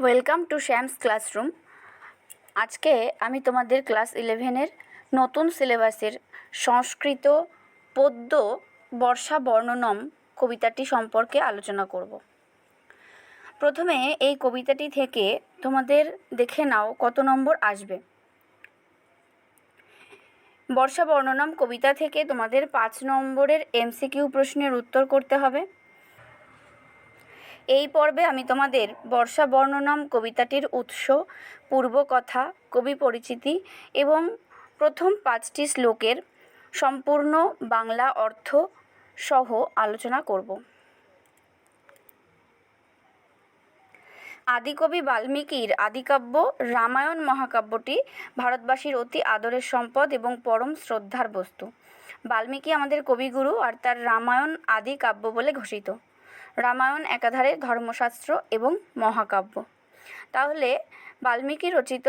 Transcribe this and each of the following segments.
Welcome to Shyam's classroom. আজকে আমি তোমাদের ক্লাস ইলেভেনের নতুন সিলেবাসের সংস্কৃত পদ্য বর্ষা বর্ণনম কবিতাটি সম্পর্কে আলোচনা করব। প্রথমে এই কবিতাটি থেকে তোমাদের দেখে নাও কত নম্বর আসবে। বর্ষা বর্ণনম কবিতা থেকে তোমাদের পাঁচ নম্বরের এমসিকিউ প্রশ্নের উত্তর করতে হবে। এই পর্বে আমি তোমাদের বর্ষা বর্ণনম কবিতাটির উৎস, পূর্বকথা, কবি পরিচিতি এবং প্রথম পাঁচটি শ্লোকের সম্পূর্ণ বাংলা অর্থ সহ আলোচনা করব। আদিকবি বাল্মীকির আদিকাব্য রামায়ণ মহাকাব্যটি ভারতবাসীর অতি আদরের সম্পদ এবং পরম শ্রদ্ধার বস্তু। বাল্মীকি আমাদের কবিগুরু আর তার রামায়ণ আদি কাব্য বলে ঘোষিত। রামায়ণ একাধারে ধর্মশাস্ত্র এবং মহাকাব্য। তাহলে বাল্মীকি রচিত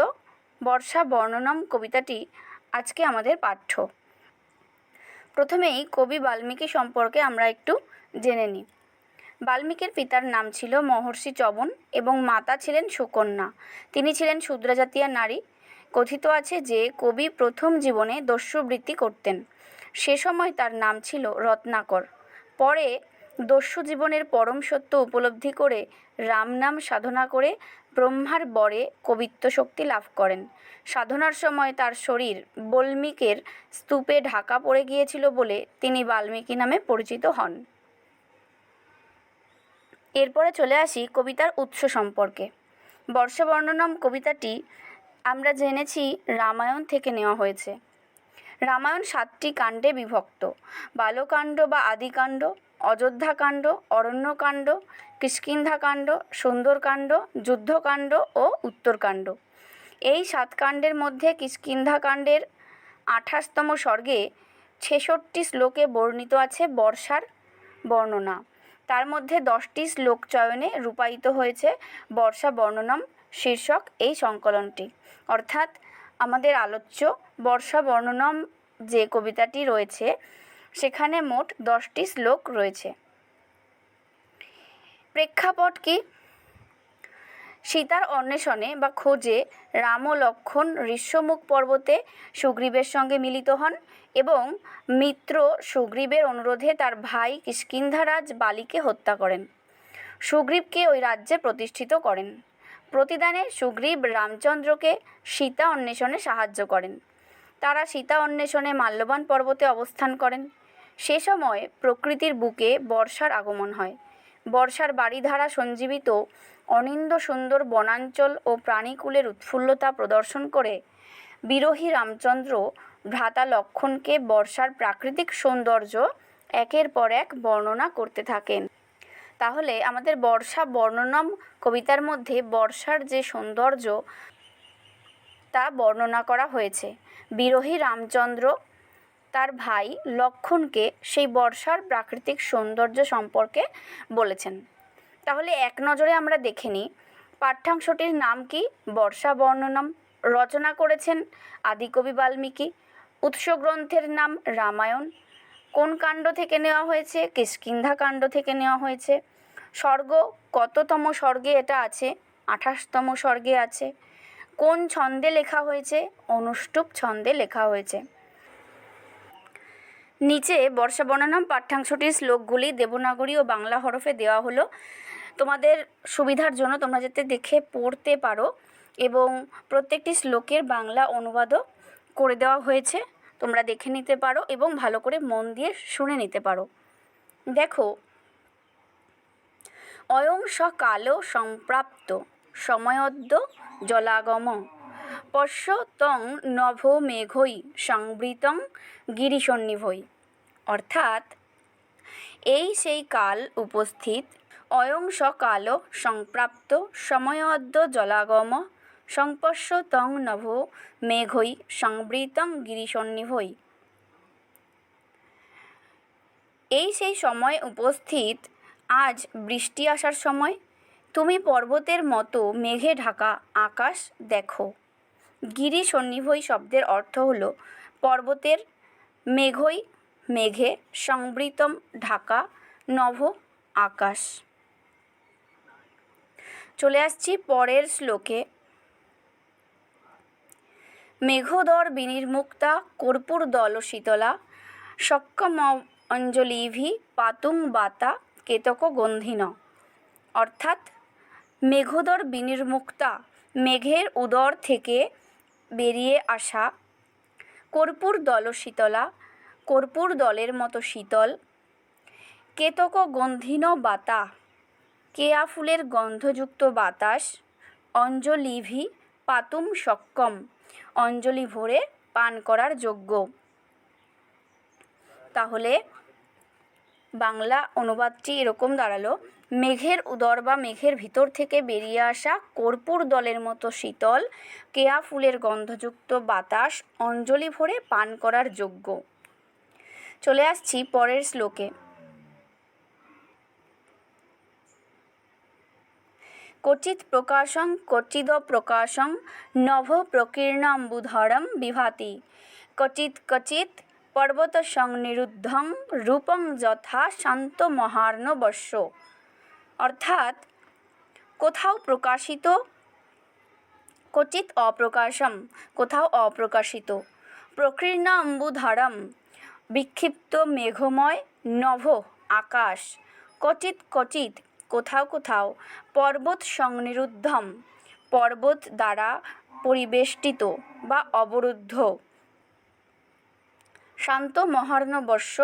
বর্ষা বর্ণনম কবিতাটি আজকে আমাদের পাঠ্য। প্রথমেই কবি বাল্মীকি সম্পর্কে আমরা একটু জেনে নিই। বাল্মীকির পিতার নাম ছিল মহর্ষি চবন এবং মাতা ছিলেন সুকন্যা। তিনি ছিলেন শূদ্রজাতীয় নারী। কথিত আছে যে কবি প্রথম জীবনে দস্যুবৃত্তি করতেন। সে সময় তার নাম ছিল রত্নাকর। পরে দস্যু জীবনের পরম সত্য উপলব্ধি করে রামনাম সাধনা করে ব্রহ্মার বরে কবিত্ব শক্তি লাভ করেন। সাধনার সময় তার শরীর বল্মীকের স্তূপে ঢাকা পড়ে গিয়েছিল বলে তিনি বাল্মীকি নামে পরিচিত হন। এরপরে চলে আসি কবিতার উৎস সম্পর্কে। বর্ষবর্ণনম কবিতাটি আমরা জেনেছি রামায়ণ থেকে নেওয়া হয়েছে। রামায়ণ সাতটি কাণ্ডে বিভক্ত। বালকাণ্ড বা আদিকাণ্ড অযোধ্যাকাণ্ড, অরণ্যকাণ্ড, কিষ্কিন্ধাকাণ্ড, সুন্দরকাণ্ড, যুদ্ধকাণ্ড ও উত্তরকাণ্ড। এই সাত কাণ্ডের মধ্যে কিষ্কিন্ধাকাণ্ডের আঠাশতম স্বর্গে ছেষট্টি শ্লোকে বর্ণিত আছে বর্ষার বর্ণনা। তার মধ্যে দশটি শ্লোক চয়নে রূপায়িত হয়েছে বর্ষা বর্ণনম শীর্ষক এই সংকলনটি। অর্থাৎ আমাদের আলোচ্য বর্ষা বর্ণনম যে কবিতাটি রয়েছে সেখানে মোট দশটি শ্লোক রয়েছে। প্রেক্ষাপট কি? সীতার অন্বেষণে বা খোঁজে রাম ও লক্ষণ ঋষ্যমুখ পর্বতে সুগ্রীবের সঙ্গে মিলিত হন এবং মিত্র সুগ্রীবের অনুরোধে তার ভাই কিষ্কিন্ধারাজ বালিকে হত্যা করেন। সুগ্রীবকে ওই রাজ্যে প্রতিষ্ঠিত করেন। প্রতিদানে সুগ্রীব রামচন্দ্রকে সীতা অন্বেষণে সাহায্য করেন। তারা সীতা অন্বেষণে মাল্যবান পর্বতে অবস্থান করেন। সে সময় প্রকৃতির বুকে বর্ষার আগমন হয়। বর্ষার বাড়িধারা সঞ্জীবিত অনিন্দ সুন্দর বনাঞ্চল ও প্রাণীকুলের উৎফুল্লতা প্রদর্শন করে। বিরোহী রামচন্দ্র ভ্রাতা লক্ষণকে বর্ষার প্রাকৃতিক সৌন্দর্য একের পর এক বর্ণনা করতে থাকেন। তাহলে আমাদের বর্ষা বর্ণনম কবিতার মধ্যে বর্ষার যে সৌন্দর্য তা বর্ণনা করা হয়েছে। বিরোহী রামচন্দ্র তার ভাই লক্ষণকে সেই বর্ষার প্রাকৃতিক সৌন্দর্য সম্পর্কে বলেছেন। তাহলে এক নজরে আমরা দেখে নিই, পাঠ্যাংশটির নাম কি? বর্ষা বর্ণনম। রচনা করেছেন আদিকবি বাল্মীকি। উৎস গ্রন্থের নাম রামায়ণ। কোন কাণ্ড থেকে নেওয়া হয়েছে? কিষ্কিন্ধা কাণ্ড থেকে নেওয়া হয়েছে। স্বর্গ কততম স্বর্গে এটা আছে? আঠাশতম স্বর্গে আছে। কোন ছন্দে লেখা হয়েছে? অনুষ্টুপ ছন্দে লেখা হয়েছে। নিচে বর্ষা বর্ণনম পাঠ্যাংশটির শ্লোকগুলি দেবনাগরী ও বাংলা হরফে দেওয়া হলো। তোমাদের সুবিধার জন্য তোমরা যাতে দেখে পড়তে পারো এবং প্রত্যেকটি শ্লোকের বাংলা অনুবাদও করে দেওয়া হয়েছে। তোমরা দেখে নিতে পারো এবং ভালো করে মন দিয়ে শুনে নিতে পারো। দেখো, অয়ং সকাল সম্প্রাপ্ত, সময়দ্য জলাগম। পশ্য তং নভ মেঘই সংবৃতং গিরিসন্নিভই অর্থাৎ, এই সেই কাল উপস্থিত, অয়ং সকাল সংপ্রাপ্ত সময়দ্য জলাগম তং নভ মেঘই সংবৃতং গিরিসন্নিভই এই সেই সময় উপস্থিত, আজ বৃষ্টি আসার সময়, তুমি পর্বতের মতো মেঘে ঢাকা আকাশ দেখো। গিরি সন্নিভই শব্দের অর্থ হল পর্বতের মেঘই মেঘে সংবৃতম ঢাকা নভ আকাশ। চলে আসছি পরের শ্লোকে। মেঘোদর বিনির্মুক্তা কর্পূর দল শীতলা সক্কম অঞ্জলিভি পাতুং বাতা কেতক গন্ধিন। অর্থাৎ মেঘোদর বিনির্মুক্তা মেঘের উদর থেকে বেরিয়ে আসা। কর্পূর দল শীতলা, কর্পূর দলের মতো শীতল। কেতক গন্ধিন বাতা, কেয়া ফুলের গন্ধযুক্ত বাতাস। অঞ্জলিভি পাতুম সক্কম, অঞ্জলি ভরে পান করার যোগ্য। তাহলে বাংলা অনুবাদটি এরকম দাঁড়াল, মেঘের উদর বা মেঘের ভিতর থেকে বেরিয়ে আসা কর্পূর দলের মতো শীতল, কেয়া ফুলের গন্ধযুক্ত বাতাস, অঞ্জলি ভরে পান করার যোগ্য। চলে আসছি পরের শ্লোকে। কচিত প্রকাশং কচিদ প্রকাশং নভ প্রকীর্ণাম্বুধরম বিভাতি। কচিত কচিত পর্বত পর্বতসংনিরুদ্ধং রূপং যথা শান্ত মহার্ণবস্য অর্থাৎ কোথাও প্রকাশিত কচিত অপ্রকাশম, কোথাও অপ্রকাশিত। প্রকৃর্ণাম্বুধরম বিক্ষিপ্ত মেঘময় নভ আকাশ। কচিত কচিত কোথাও কোথাও পর্বত সংনিরুদ্ধম পর্বত দ্বারা পরিবেষ্টিত বা অবরুদ্ধ। শান্ত মহার্ণবর্ষ,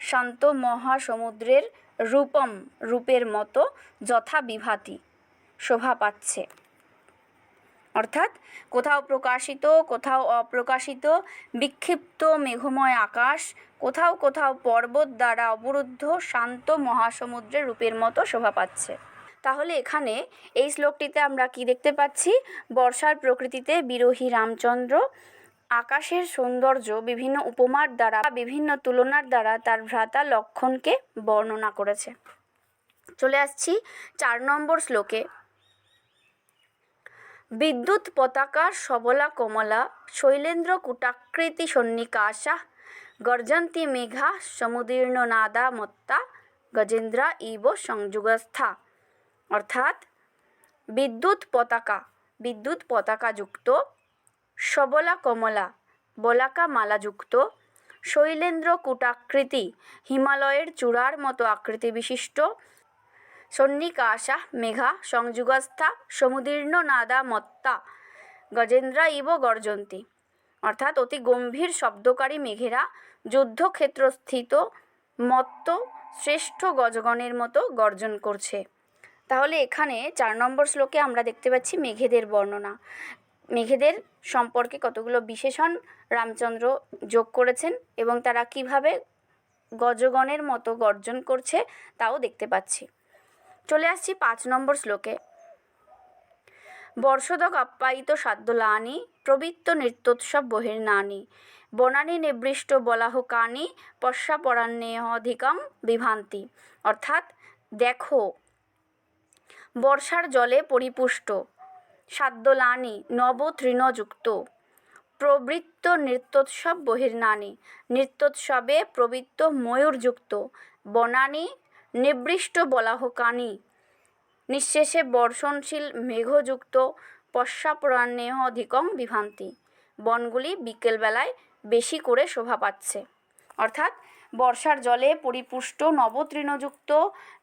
শান্ত মহাসমুদ্রের রূপম রূপের মতো যথা বিভাতি শোভা পাচ্ছে। অর্থাৎ কোথাও প্রকাশিত, কোথাও অপ্রকাশিত, বিক্ষিপ্ত মেঘময় আকাশ, কোথাও কোথাও পর্বত দ্বারা অবরুদ্ধ শান্ত মহাসমুদ্রের রূপের মতো শোভা পাচ্ছে। তাহলে এখানে এই শ্লোকটিতে আমরা কি দেখতে পাচ্ছি? বর্ষার প্রকৃতিতে বিরোহী রামচন্দ্র আকাশের সৌন্দর্য বিভিন্ন উপমার দ্বারা বিভিন্ন তুলনার দ্বারা তার ভ্রাতা লক্ষণকে বর্ণনা করেছে। চলে আসছি চার নম্বর শ্লোকে। বিদ্যুৎ পতাকা সবলা কমলা শৈলেন্দ্র কুটাকৃতি সন্নিকাশা গর্জন্তি মেঘা সমুদীর্ণ নাদা মত্তা গজেন্দ্রা ইব সংযুগস্থা। অর্থাৎ বিদ্যুৎ পতাকা, বিদ্যুৎ পতাকাযুক্ত সবলা কমলা, বলাকা মালাযুক্ত, শৈলেন্দ্র কুটাকৃতি, হিমালয়ের চূড়ার মতো আকৃতি বিশিষ্ট সন্নিকাশা মেঘা, সংযুগস্থা, সমুদীর্ণ নাদা মত্তা, গজেন্দ্রা ইব গর্জন্তি। অর্থাৎ অতি গম্ভীর শব্দকারী মেঘেরা যুদ্ধক্ষেত্রস্থিত মত্ত শ্রেষ্ঠ গজগণের মতো গর্জন করছে। তাহলে এখানে চার নম্বর শ্লোকে আমরা দেখতে পাচ্ছি মেঘেদের বর্ণনা। মেঘেদের সম্পর্কে কতগুলো বিশেষণ রামচন্দ্র যোগ করেছেন এবং তারা কীভাবে গজগণের মতো গর্জন করছে তাও দেখতে পাচ্ছি। চলে আসছি পাঁচ নম্বর শ্লোকে। বর্ষদক আপ্যায়িত সাদ্যলানি প্রবৃত্ত নৃত্যোৎসব বহির্নানি বনানি নিবৃষ্ট বলাহ কানি পশ্চাপরাণ্যেহধিকম বিভান্তি। অর্থাৎ দেখো, বর্ষার জলে পরিপুষ্ট সাদ্যলানি নব তৃণযুক্ত প্রবৃত্ত নৃত্যোৎসব বহির্নানি। নৃত্যোৎসবে প্রবৃত্ত ময়ূরযুক্ত। বনানি, নিবৃষ্ট বলাহকানি। নিঃশেষে বর্ষণশীল মেঘযুক্ত পশ্চাপরাণ্যেহ অধিকং বিভান্তি। বনগুলি বিকেলবেলায় বেশি করে শোভা পাচ্ছে। অর্থাৎ বর্ষার জলে পরিপুষ্ট নবতৃণযুক্ত,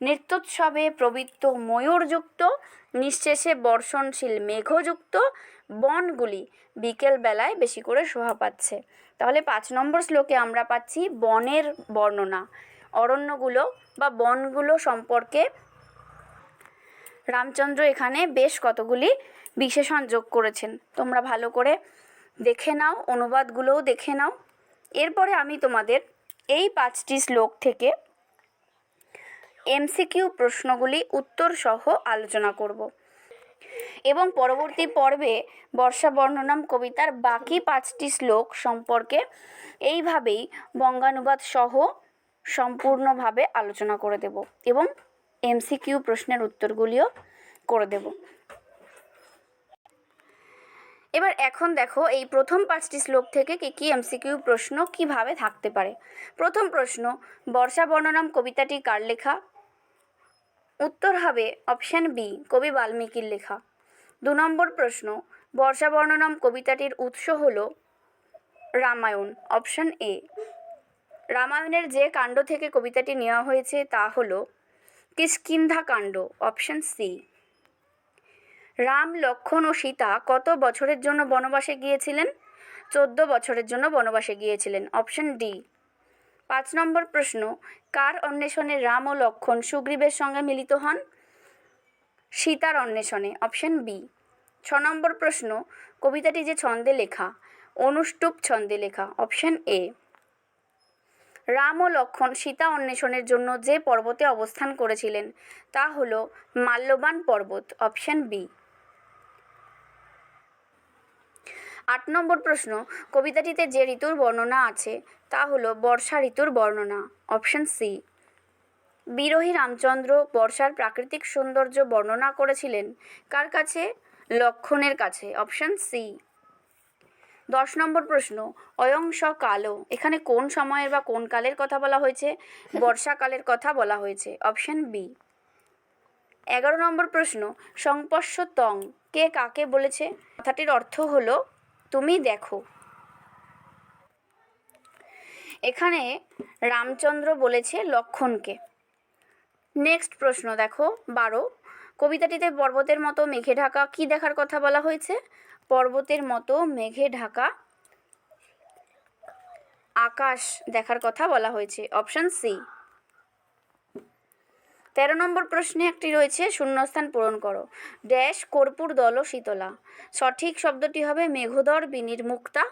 নৃত্যোৎসবে প্রবৃত্ত ময়ূরযুক্ত, নিঃশেষে বর্ষণশীল মেঘযুক্ত বনগুলি বিকেলবেলায় বেশি করে শোভা পাচ্ছে। তাহলে পাঁচ নম্বর শ্লোকে আমরা পাচ্ছি বনের বর্ণনা। অরণ্যগুলো বা বনগুলো সম্পর্কে রামচন্দ্র এখানে বেশ কতগুলি বিশেষণ যোগ করেছেন। তোমরা ভালো করে দেখে নাও, অনুবাদগুলোও দেখে নাও। এরপরে আমি তোমাদের এই পাঁচটি শ্লোক থেকে এমসিকিউ প্রশ্নগুলি উত্তর সহ আলোচনা করব। এবং পরবর্তী পর্বে বর্ষা বর্ণনাম কবিতার বাকি পাঁচটি শ্লোক সম্পর্কে এইভাবেই বঙ্গানুবাদ সহ সম্পূর্ণভাবে আলোচনা করে দেব এবং এমসিকিউ প্রশ্নের উত্তরগুলিও করে দেব। এবার এখন দেখো এই প্রথম পাঁচটি শ্লোক থেকে কি কি এমসিকিউ প্রশ্ন কীভাবে থাকতে পারে? প্রথম প্রশ্ন, বর্ষা বর্ণনাম কবিতাটি কার লেখা? উত্তর হবে অপশান বি, কবি বাল্মীকির লেখা। দু নম্বর প্রশ্ন, বর্ষা বর্ণনাম কবিতাটির উৎস হল রামায়ণ, অপশান এ। রামায়ণের যে কাণ্ড থেকে কবিতাটি নেওয়া হয়েছে তা হল কিষ্কিন্ধা কাণ্ড অপশান সি। রাম লক্ষ্মণ ও সীতা কত বছরের জন্য বনবাসে গিয়েছিলেন? চোদ্দ বছরের জন্য বনবাসে গিয়েছিলেন। Option D. পাঁচ নম্বর প্রশ্ন, কার অন্বেষণে রাম ও লক্ষ্মণ সুগ্রীবের সঙ্গে মিলিত হন? সীতার অন্বেষণে। Option B. ছ নম্বর প্রশ্ন, কবিতাটি যে ছন্দে লেখা, অনুষ্টুপ ছন্দে লেখা। Option A. রাম ও লক্ষ্মণ সীতা অন্বেষণের জন্য যে পর্বতে অবস্থান করেছিলেন, তা হল মাল্যবান পর্বত। Option B. আট নম্বর প্রশ্ন, কবিতাটিতে যে ঋতুর বর্ণনা আছে, তা হলো বর্ষা ঋতুর বর্ণনা, অপশান সি। বিরোহী রামচন্দ্র বর্ষার প্রাকৃতিক সৌন্দর্য বর্ণনা করেছিলেন, কার কাছে? লক্ষণের কাছে, অপশান সি। দশ নম্বর প্রশ্ন অয়ংস কালো, এখানে কোন সময়ের বা কোন কালের কথা বলা হয়েছে? বর্ষাকালের কথা বলা হয়েছে, অপশান বি। এগারো নম্বর প্রশ্ন সংপর্শ তং, কে কাকে বলেছে? কথাটির অর্থ হলো তুমি দেখো। এখানে রামচন্দ্র বলেছে লক্ষণকে। নেক্সট প্রশ্ন দেখো, বারো। কবিতাটিতে পর্বতের মতো মেঘে ঢাকা কি দেখার কথা বলা হয়েছে? পর্বতের মতো মেঘে ঢাকা আকাশ দেখার কথা বলা হয়েছে। অপশান সি তেরো নম্বর প্রশ্নে একটি রয়েছে, শূন্যস্থান পূরণ করো। ড্যাশ, কর্পূর দল, শীতলা। সঠিক শব্দটি হবে মেঘোদর, বিনির মুক্তা,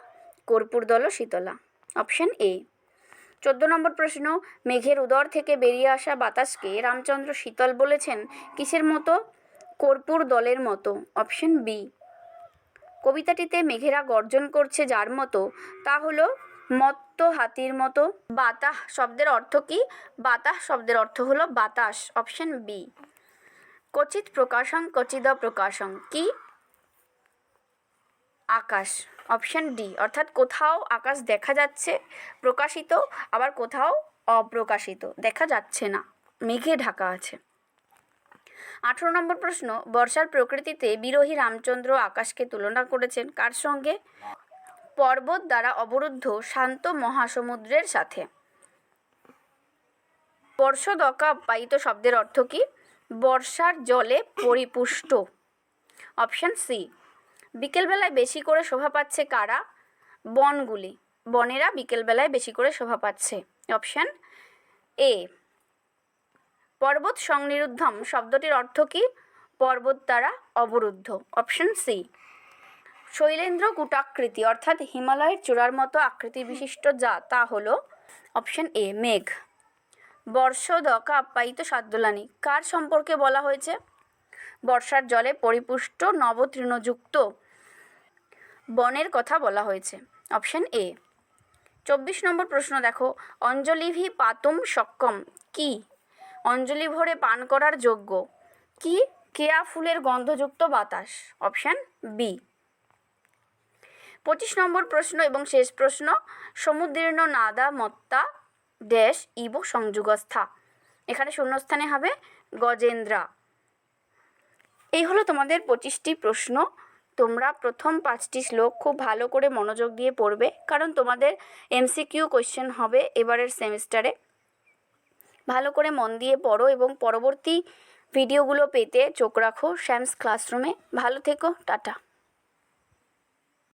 কর্পূর দল, শীতলা। Option A. চোদ্দ নম্বর প্রশ্ন, মেঘের উদর থেকে বেরিয়ে আসা বাতাসকে রামচন্দ্র শীতল বলেছেন, কিসের মতো? কর্পূর দলের মতো। Option B. কবিতাটিতে মেঘেরা গর্জন করছে যার মতো, তা হলো মত্ত হাতির মতো। বাতাস শব্দের অর্থ কি? বাতাস শব্দের অর্থ হলো বাতাস, অপশন বি কচিত প্রকাশং, কচিদ প্রকাশং কি? আকাশ, অপশন ডি অর্থাৎ কোথাও আকাশ দেখা যাচ্ছে, প্রকাশিত, আবার কোথাও অপ্রকাশিত। দেখা যাচ্ছে না, মেঘে ঢাকা আছে। আঠেরো নম্বর প্রশ্ন, বর্ষার প্রকৃতিতে বিরোহী রামচন্দ্র আকাশকে তুলনা করেছেন কার সঙ্গে? পর্বত দ্বারা অবরুদ্ধ শান্ত মহাসমুদ্রের সাথে। বর্ষদকা পাইত শব্দের অর্থ কি? বর্ষার জলে পরিপুষ্ট। Option C. বিকেলবেলায় বেশি করে শোভা পাচ্ছে কারা? বনগুলি। বনেরা বিকেলবেলায় বেশি করে শোভা পাচ্ছে। Option A. পর্বত সংনিরুদ্ধম শব্দটির অর্থ কি? পর্বত দ্বারা অবরুদ্ধ। Option C. শৈলেন্দ্র কুটাকৃতি, অর্থাৎ হিমালয়ের চূড়ার মতো আকৃতি বিশিষ্ট যা, তা হলো অপশান এ, মেঘ। বর্ষদকা আপ্যায়িত সাদ্দলানি কার সম্পর্কে বলা হয়েছে? বর্ষার জলে পরিপুষ্ট নবতৃণযুক্ত বনের কথা বলা হয়েছে। Option A. চব্বিশ নম্বর প্রশ্ন দেখো। অঞ্জলিভি পাতুম সক্ষম কি? অঞ্জলি ভরে পান করার যোগ্য। কি? কেয়া ফুলের গন্ধযুক্ত বাতাস। Option B. পঁচিশ নম্বর প্রশ্ন এবং শেষ প্রশ্ন সমুদ্রীর্ণ নাদা মত্তা ড্যাশ ইব সংযুগস্থা। এখানে শূন্যস্থানে হবে গজেন্দ্রা। এই হলো তোমাদের পঁচিশটি প্রশ্ন। তোমরা প্রথম পাঁচটি শ্লোক খুব ভালো করে মনোযোগ দিয়ে পড়বে, কারণ তোমাদের এমসিকিউ কোয়েশ্চেন হবে এবারের সেমিস্টারে। ভালো করে মন দিয়ে পড়ো এবং পরবর্তী ভিডিওগুলো পেতে চোখ রাখো শ্যামস ক্লাসরুমে। ভালো থেকো, টাটা।